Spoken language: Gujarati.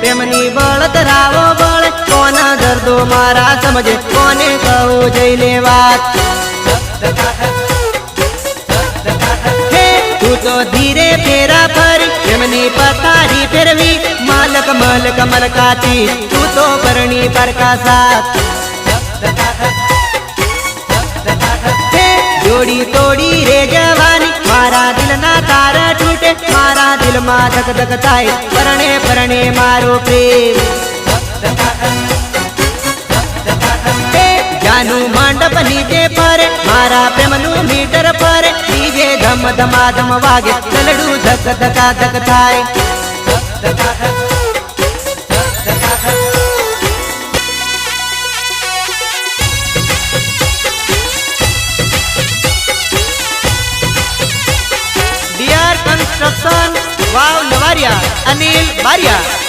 પ્રેમની બળતરાવો બળ કોના દર્દો મારા સમજે? કોને કહું જઈ લે તું ધીરે ફેરા ફરી, પ્રેમની પથારી ફેરવી, માલક મલક મલકાતી, તું તો પરણી પરકા સાથ જોડી તોડી રે જવાની માં ધક ધક થાય. પરણે પરણે મારો પ્રેમ. જાનું મંડપ નીચે ફરે મારા પ્રેમનું મીટર ફરે ડીજે ધમ ધમા ધમ વાગે. તલડું ધક ધકા ધક થાય. Construction વાવ લવારિયા અનિલ બારિયા.